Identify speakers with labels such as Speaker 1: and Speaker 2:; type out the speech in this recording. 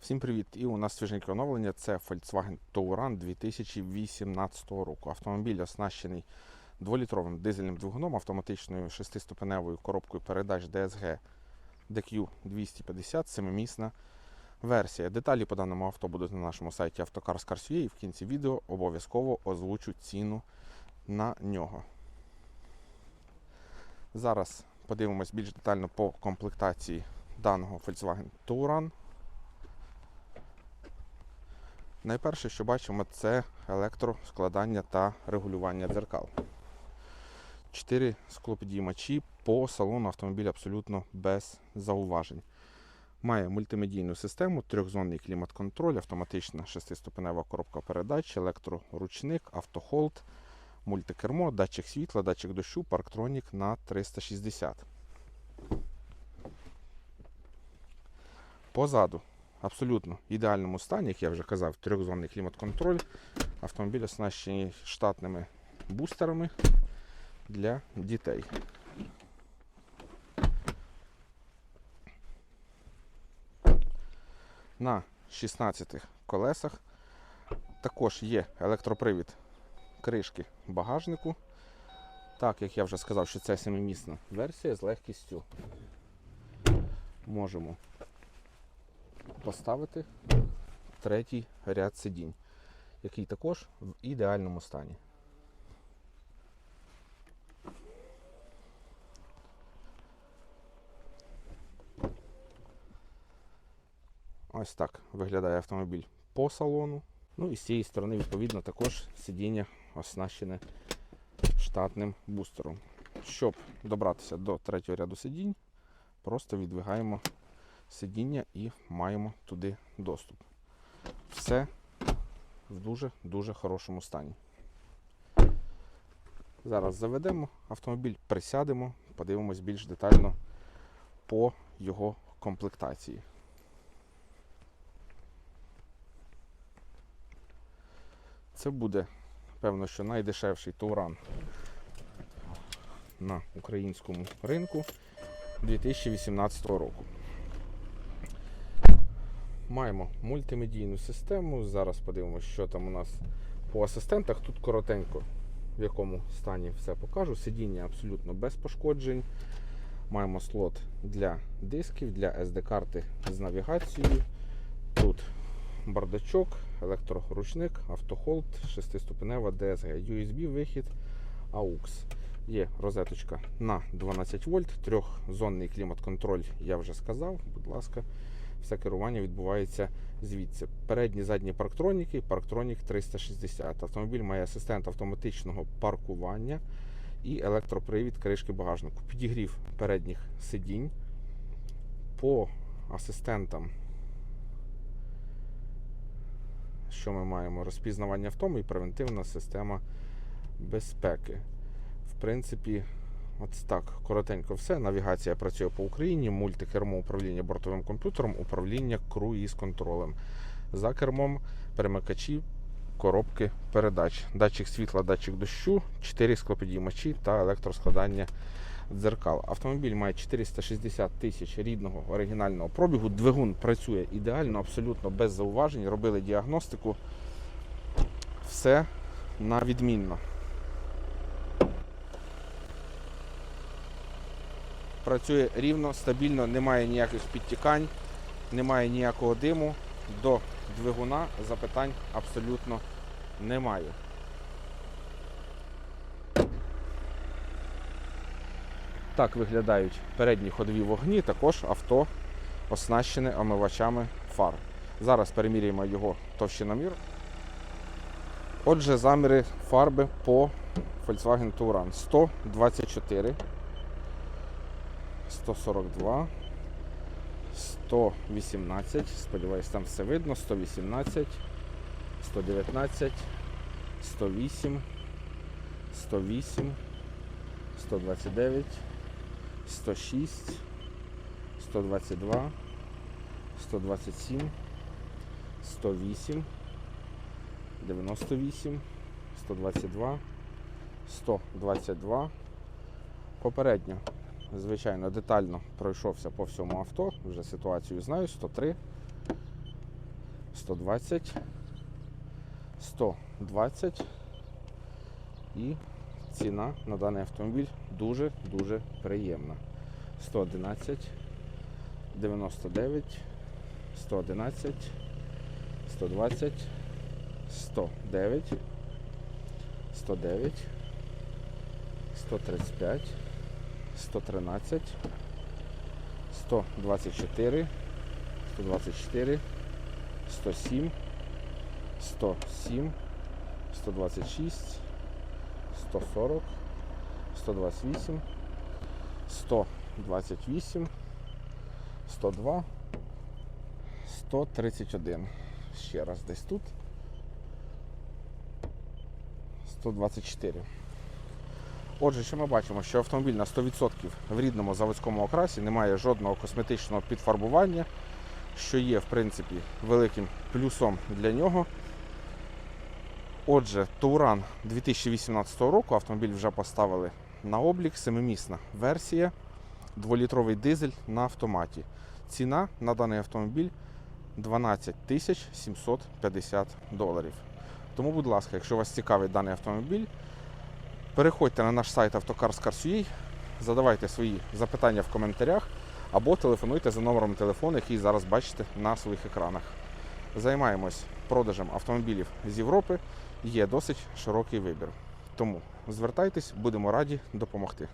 Speaker 1: Всім привіт! І у нас свіженьке оновлення. Це Volkswagen Touran 2018 року. Автомобіль оснащений 2-літровим дизельним двигуном, автоматичною 6-ступеневою коробкою передач DSG DQ 250, семимісна версія. Деталі по даному авто будуть на нашому сайті Автокарс.ua і в кінці відео обов'язково озвучу ціну на нього. Зараз подивимось більш детально по комплектації даного Volkswagen Touran. Найперше, що бачимо, це електроскладання та регулювання дзеркал. Чотири склопідіймачі по салону автомобіля абсолютно без зауважень. Має мультимедійну систему, трьохзонний клімат-контроль, автоматична шестиступенева коробка передач, електроручник, автохолд, мультикермо, датчик світла, датчик дощу, парктронік на 360. Позаду абсолютно ідеальному стані, як я вже казав, трьохзонний клімат-контроль. Автомобіль оснащений штатними бустерами для дітей. На 16 колесах також є електропривід кришки багажнику. Так, як я вже сказав, що це семимісна версія з легкістю можемо поставити третій ряд сидінь, який також в ідеальному стані. Ось так виглядає автомобіль по салону. Ну і з цієї сторони, відповідно, також сидіння оснащене штатним бустером. Щоб добратися до третього ряду сидінь, просто відвигаємо сидіння і маємо туди доступ. Все в дуже-дуже хорошому стані. Зараз заведемо автомобіль, присядемо, подивимось більш детально по його комплектації. Це буде, певно, що найдешевший Туран на українському ринку 2018 року. Маємо мультимедійну систему. Зараз подивимося, що там у нас по асистентах. Тут коротенько, в якому стані все покажу. Сидіння абсолютно без пошкоджень. Маємо слот для дисків, для SD-карти з навігацією. Тут бардачок, електроручник, автохолд, 6-ступенева DSG, USB-вихід, AUX. Є розеточка на 12 вольт, трьохзонний клімат-контроль, я вже сказав, будь ласка все керування відбувається звідси. Передні задні парктроніки, парктронік 360. Автомобіль має асистент автоматичного паркування і електропривід кришки багажнику. Підігрів передніх сидінь. По асистентам, що ми маємо? Розпізнавання втому і превентивна система безпеки. В принципі, От так, коротенько все. Навігація працює по Україні, мультикермо управління бортовим комп'ютером, управління круїз контролем. За кермом перемикачі, коробки передач, датчик світла, датчик дощу, 4 склопідіймачі та електроскладання дзеркал. Автомобіль має 460 тисяч рідного оригінального пробігу. Двигун працює ідеально, абсолютно без зауважень. Робили діагностику. Все на відмінно. Працює рівно, стабільно, немає ніяких підтікань, немає ніякого диму. До двигуна запитань абсолютно немає. Так виглядають передні ходові вогні, також авто оснащене омивачами фар. Зараз переміряємо його товщиномір. Отже, заміри фарби по Volkswagen Touran 124. 142, 118, сподіваюсь, там все видно, 118, 119, 108, 108, 129, 106, 122, 127, 108, 98, 122, 122. Попередньо звичайно, детально пройшовся по всьому авто, вже ситуацію знаю, 103, 120, 120 і ціна на даний автомобіль дуже-дуже приємна. 111, 99, 111, 120, 109, 109, 135, 113, 124, 124, 107, 107, 126, 140, 128, 128, 102, 131. Ще раз десь тут. 124. Отже, що ми бачимо, що автомобіль на 100% в рідному заводському окрасі не має жодного косметичного підфарбування, що є, в принципі, великим плюсом для нього. Отже, Тауран 2018 року автомобіль вже поставили на облік, семимісна версія, 2-літровий дизель на автоматі. Ціна на даний автомобіль 12 тисяч 750 доларів. Тому, будь ласка, якщо вас цікавить даний автомобіль, переходьте на наш сайт Автокарс.ua, задавайте свої запитання в коментарях або телефонуйте за номером телефону, який зараз бачите на своїх екранах. Займаємось продажем автомобілів з Європи. Є досить широкий вибір. Тому звертайтесь, будемо раді допомогти.